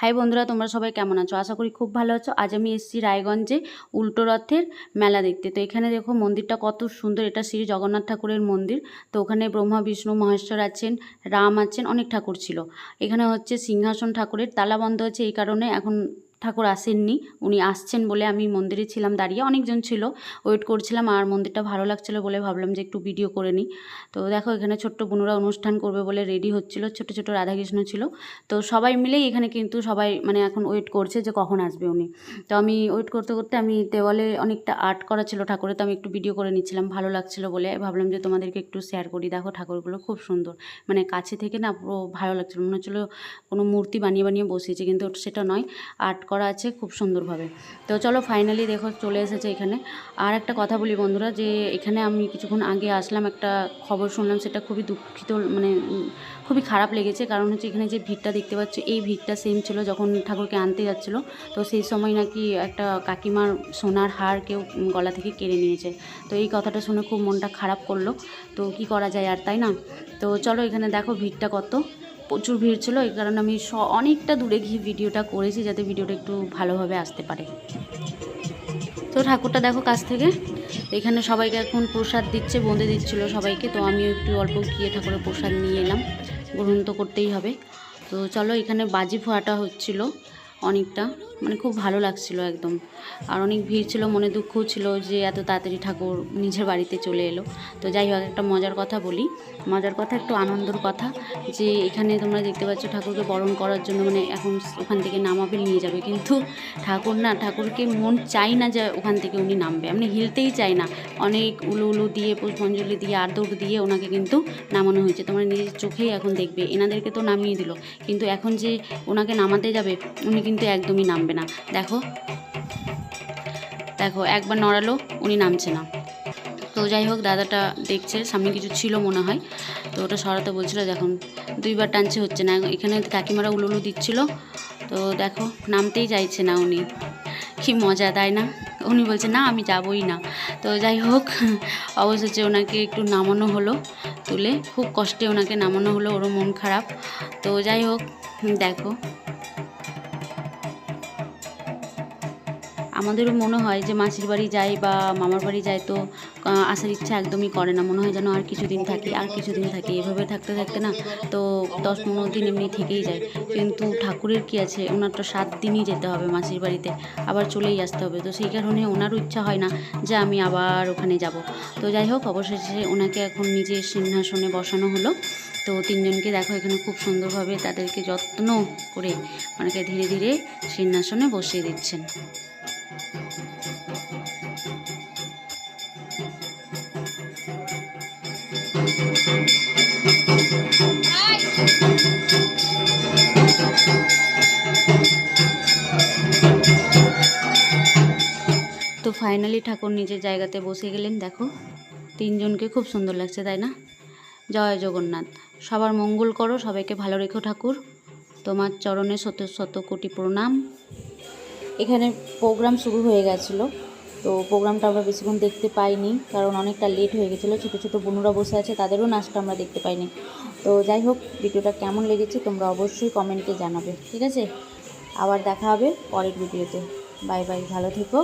High বন্ধুরা, তোমরা সবাই কেমন আছো? আশা করি খুব ভালো আছো। আজ আমি এসেছি রায়গঞ্জে উল্টো রথের মেলা দেখতে। তো এখানে দেখো মন্দিরটা কত সুন্দর। এটা শ্রী জগন্নাথ ঠাকুরের মন্দির। তো ওখানে ব্রহ্মা, বিষ্ণু, মহেশ্বর আছেন, রাম আছেন, অনেক ঠাকুর ছিল। এখানে হচ্ছে সিংহাসন ঠাকুরের তালা বন্ধ আছে। এই কারণে এখন ঠাকুর আসেননি। উনি আসছেন বলে আমি মন্দিরে ছিলাম দাঁড়িয়ে। অনেকজন ছিল। ওয়েট করছিলাম আর মন্দিরটা ভালো লাগছিল বলে ভাবলাম যে একটু ভিডিও করে নিই। তো দেখো, এখানে ছোট্ট বোনুরা অনুষ্ঠান করবে বলে রেডি হচ্ছিল। ছোট ছোট রাধাকৃষ্ণ ছিল। তো সবাই মিলেই এখানে কিন্তু সবাই মানে এখন ওয়েট করছে যে কখন আসবে উনি। তো আমি ওয়েট করতে করতে আমি দেওয়ালে অনেকটা আর্ট করা ছিল ঠাকুরের। তো আমি একটু ভিডিও করে নিচ্ছিলাম ভালো লাগছিল বলে। ভাবলাম যে তোমাদেরকে একটু শেয়ার করি। দেখো ঠাকুরগুলো খুব সুন্দর। মানে কাছে থেকে না পুরো ভালো লাগছিল। মনে হচ্ছিল কোনো মূর্তি বানিয়ে বানিয়ে বসিয়েছে। কিন্তু সেটা নয়। আর্ট করা আছে খুব সুন্দরভাবে। তো চলো ফাইনালি দেখো চলে এসেছে এখানে। আর একটা কথা বলি বন্ধুরা যে এখানে আমি কিছুক্ষণ আগে আসলাম, একটা খবর শুনলাম, সেটা খুবই দুঃখিত মানে খুবই খারাপ লেগেছে। কারণ হচ্ছে এখানে যে ভিড়টা দেখতে পাচ্ছ, এই ভিড়টা সেম ছিল যখন ঠাকুরকে আনতে যাচ্ছিল। তো সেই সময় নাকি একটা কাকিমার সোনার হার কেউ গলা থেকে কেড়ে নিয়েছে। তো এই কথাটা শুনে খুব মনটা খারাপ করল। তো কি করা যায় আর, তাই না? তো চলো এখানে দেখো ভিড়টা কত। প্রচুর ভিড় ছিল, এই কারণে আমি অনেকটা দূরে গিয়ে ভিডিওটা করেছি যাতে ভিডিওটা একটু ভালোভাবে আসতে পারে। তো ঠাকুরটা দেখো কাছ থেকে, এখানে সবাইকে এখন প্রসাদ দিচ্ছে বন্ধে দিচ্ছিল সবাইকে, তো আমি একটু অল্প গিয়ে ঠাকুরের প্রসাদ নিয়ে এলাম, গ্রহণ তো করতেই হবে। তো চলো এখানে বাজি ফোয়াটা হচ্ছিল অনেকটা। মানে খুব ভালো লাগছিল একদম। আর অনেক ভিড় ছিল, মনে দুঃখও ছিল যে এত তাড়াতাড়ি ঠাকুর নিজের বাড়িতে চলে এলো। তো যাই হোক, একটা মজার কথা বলি। মজার কথা, একটু আনন্দর কথা যে এখানে তোমরা দেখতে পাচ্ছ ঠাকুরকে বরণ করার জন্য মানে এখন ওখান থেকে নামাবে, নিয়ে যাবে। কিন্তু ঠাকুর না, ঠাকুরকে মন চাই না যে ওখান থেকে উনি নামবে। আপনি হিলতেই চাই না। অনেক উলু উলু দিয়ে পুষ্পাঞ্জলি দিয়ে, আদর দিয়ে ওনাকে কিন্তু নামানো হয়েছে। তোমরা নিজের চোখেই এখন দেখবে। এনাদেরকে তো নামিয়ে দিল। কিন্তু এখন যে ওনাকে নামাতে যাবে, উনি কিন্তু একদমই নামবে না। দেখো। দেখো, একবার নড়ালো, উনি নামছে না। তো যাই হোক, দাদাটা দেখছে, সামনে কিছু ছিল মনে হয়। তো ওটা সরাতে বলছিল দেখুন দুইবার টানছে, হচ্ছে না। এখানে কাকিমারা উলুলু দিচ্ছিল। তো দেখো, নামতেই চাইছে না উনি। কি মজা, তাই না? উনি বলছে, না, আমি যাবই না। তো যাই হোক, অবশেষে ওনাকে একটু নামানো হলো তুলে। খুব কষ্টে ওনাকে নামানো হলো, ওরও মন খারাপ। তো যাই হোক, দেখো। আমাদেরও মনে হয় যে মাসির বাড়ি যাই বা মামার বাড়ি যাই তো আসার ইচ্ছা একদমই করে না। মনে হয় যেন আর কিছুদিন থাকি, আর কিছুদিন থাকি। এভাবে থাকতে থাকতে না, তো দশ পনেরো দিন এমনি থেকেই যায়। কিন্তু ঠাকুরের কি আছে? ওনার তো সাত দিনই যেতে হবে মাসির বাড়িতে, আবার চলেই আসতে হবে। তো সেই কারণে ওনারও ইচ্ছা হয় না যে আমি আবার ওখানে যাব। তো যাই হোক, অবশেষে ওনাকে এখন নিজের সিংহাসনে বসানো হলো। তো তিনজনকে দেখো এখানে খুব সুন্দরভাবে তাদেরকে যত্ন করে ওনাকে ধীরে ধীরে সিংহাসনে বসিয়ে দিচ্ছেন। তো ফাইনালি ঠাকুর নিজের জায়গাতে বসে গেলেন, দেখো। তিনজনকে খুব সুন্দর লাগছে, তাই না? জয় জগন্নাথ। সবার মঙ্গল করো, সবাইকে ভালো রেখো ঠাকুর। তোমার চরণে শত শত কোটি প্রণাম। এখানে প্রোগ্রাম শুরু হয়ে গেছিল। তো প্রোগ্রামটা আমরা বেশিক্ষণ দেখতে পাইনি, কারণ অনেকটা লেট হয়ে গেছিল। ছোটো ছোটো বোনুরা বসে আছে, তাদেরও নাচটা আমরা দেখতে পাইনি। তো যাই হোক, ভিডিওটা কেমন লেগেছে তোমরা অবশ্যই কমেন্টে জানাবে, ঠিক আছে? আবার দেখা হবে পরের ভিডিওতে। বাই বাই, ভালো থেকো।